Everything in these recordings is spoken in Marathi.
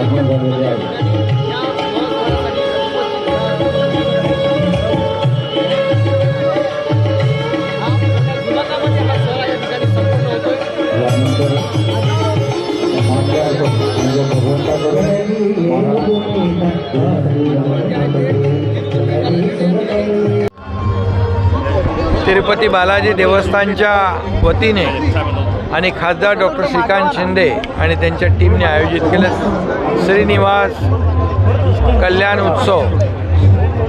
आगमन छत्रपती बालाजी देवस्थानच्या वतीने आणि खासदार डॉक्टर श्रीकांत शिंदे आणि त्यांच्या टीमने आयोजित केलं श्रीनिवास कल्याण उत्सव.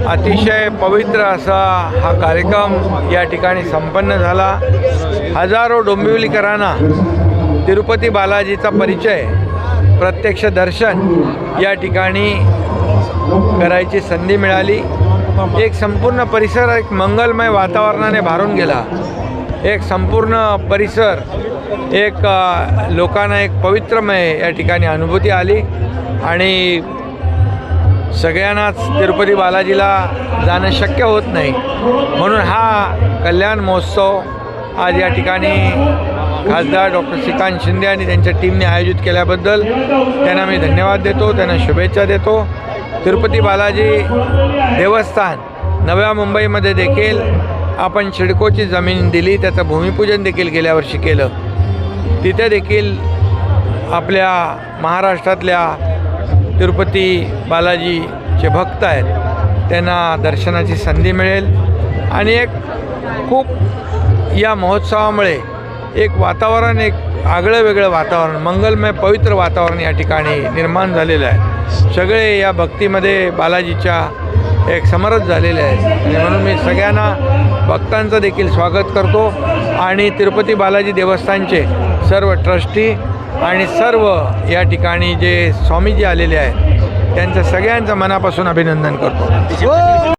अतिशय पवित्र असा हा कार्यक्रम या ठिकाणी संपन्न झाला. हजारो डोंबिवलीकरांना तिरुपती बालाजीचा परिचय प्रत्यक्ष दर्शन या ठिकाणी करायची संधी मिळाली. एक संपूर्ण परिसर एक मंगलमय वातावरणाने भारून गेला. एक संपूर्ण परिसर एक लोकांना एक पवित्रमय या ठिकाणी अनुभूती आली. आणि सगळ्यांनाच तिरुपती बालाजीला जाणं शक्य होत नाही. म्हणून हा कल्याण महोत्सव आज या ठिकाणी खासदार डॉक्टर श्रीकांत शिंदे आणि त्यांच्या टीमने आयोजित केल्याबद्दल त्यांना मी धन्यवाद देतो त्यांना शुभेच्छा देतो. तिरुपती बालाजी देवस्थान नव्या मुंबईमध्ये देखील आपण शिडकोची जमीन दिली त्याचं भूमिपूजन देखील गेल्या वर्षी केलं. तिथे देखील आपल्या महाराष्ट्रातल्या तिरुपती बालाजीचे भक्त आहेत. त्यांना दर्शनाची संधी मिळेल. आणि एक खूप या महोत्सवामुळे एक वातावरण एक आगळं वेगळं वातावरण मंगलमय पवित्र वातावरण या ठिकाणी निर्माण झालेलं आहे. सगळे या भक्तीमध्ये बालाजीच्या एक समरस झालेले आहेत. आणि म्हणून मी सगळ्यांना भक्तांचं देखील स्वागत करतो आणि तिरुपती बालाजी देवस्थानचे सर्व ट्रस्टी आणि सर्व या ठिकाणी जे स्वामीजी आलेले आहेत त्यांचं सगळ्यांचं मनापासून अभिनंदन करतो.